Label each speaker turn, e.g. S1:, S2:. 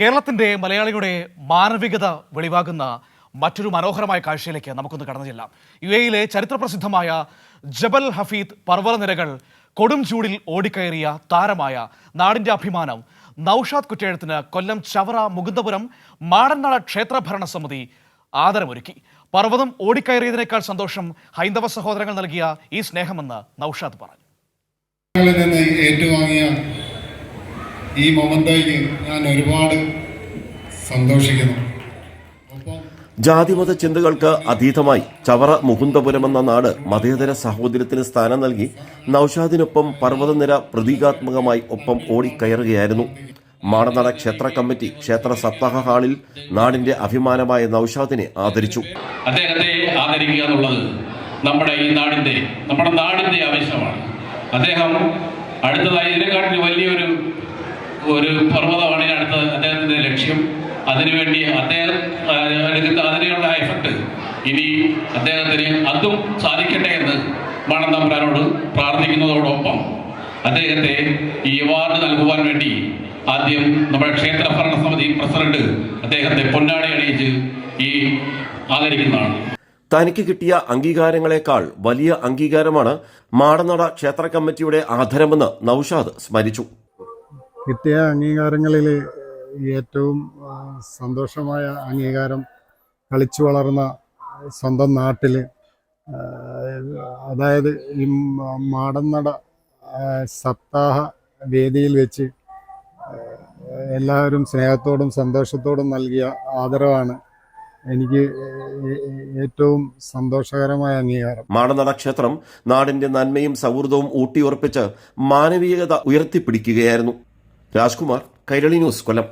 S1: കേരളത്തിന്റെ മലയാളിയുടെ മാനവികത വെളിവാകുന്ന മറ്റൊരു മനോഹരമായ കാഴ്ചയിലേക്ക് നമുക്കൊന്ന് കടന്നു ചെല്ലാം. യു എയിലെ ചരിത്രപ്രസിദ്ധമായ ജബൽ ഹഫീദ് പർവതനിരകൾ കൊടും ചൂടിൽ ഓടിക്കയറിയ താരമായ നാടിന്റെ അഭിമാനം നൌഷാദ് കുറ്റേഴത്തിന് കൊല്ലം ചവറ മുകുന്ദപുരം മാടന്നാട ക്ഷേത്രഭരണ സമിതി ആദരമൊരുക്കി. പർവതം ഓടിക്കയറിയതിനേക്കാൾ സന്തോഷം ഹൈന്ദവ സഹോദരങ്ങൾ നൽകിയ ഈ സ്നേഹമെന്ന് നൌഷാദ് പറഞ്ഞു.
S2: ഈ മൊമെന്റോയ്ക്ക് ഞാൻ ഒരുപാട് സന്തോഷിക്കുന്നു.
S3: ജാതിമത ചിന്തകൾക്ക് അതീതമായി ചവറ മുകുന്ദപുരം എന്ന നാട് മതേതര സഹോദര്യത്തിന് സ്ഥാനം നൽകി നൌഷാദിനൊപ്പം പർവതനിര പ്രതീകാത്മകമായി ഒപ്പം ഓടിക്കയറുകയായിരുന്നു. മാടനട ക്ഷേത്ര കമ്മിറ്റി ക്ഷേത്ര സപ്താഹ ഹാളിൽ നാടിന്റെ അഭിമാനമായ നൌഷാദിനെ ആദരിച്ചു.
S4: അദ്ദേഹത്തെ ആദരിക്കുക എന്നുള്ളത് നമ്മുടെ ഈ നാടിന്റെ നമ്മുടെ നാടിന്റെ ആവശ്യമാണ് അദ്ദേഹം അടുത്തതായി ഇതിനെക്കാട്ടിൽ ഒരു പർവതമാണ് അടുത്ത അദ്ദേഹത്തിന്റെ ലക്ഷ്യം. അതിനുവേണ്ടി അദ്ദേഹം അതിനുള്ള എഫക്റ്റ് ഇനി അദ്ദേഹത്തിന് അതും സാധിക്കട്ടെ എന്ന് മാണന്തമ്പുരാനോട് പ്രാർത്ഥിക്കുന്നതോടൊപ്പം അദ്ദേഹത്തെ ഈ അവാർഡ് നൽകുവാൻ വേണ്ടി ആദ്യം നമ്മുടെ ക്ഷേത്ര ഭരണ സമിതി പ്രസിഡന്റ് അദ്ദേഹത്തെ പൊന്നാടി അണിയിച്ച് ഈ ആദരിക്കുന്നതാണ്.
S3: തനിക്ക് കിട്ടിയ അംഗീകാരങ്ങളെക്കാൾ വലിയ അംഗീകാരമാണ് മാടനട ക്ഷേത്ര കമ്മിറ്റിയുടെ ആദരമെന്ന് നൌഷാദ് സ്മരിച്ചു.
S2: കിട്ടിയ അംഗീകാരങ്ങളിൽ ഏറ്റവും സന്തോഷമായ അംഗീകാരം കളിച്ചു വളർന്ന സ്വന്തം നാട്ടിൽ അതായത് ഈ മാടന്നട സപ്താഹ വേദിയിൽ വെച്ച് എല്ലാവരും സ്നേഹത്തോടും സന്തോഷത്തോടും നൽകിയ ആദരവാണ് എനിക്ക് ഏറ്റവും സന്തോഷകരമായ അംഗീകാരം.
S3: മാടനട ക്ഷേത്രം നാടിന്റെ നന്മയും സൗഹൃദവും ഊട്ടിയുറപ്പിച്ച് മാനവീയത ഉയർത്തിപ്പിടിക്കുകയായിരുന്നു. രാജ്കുമാർ കൈരളി ന്യൂസ് കൊല്ലം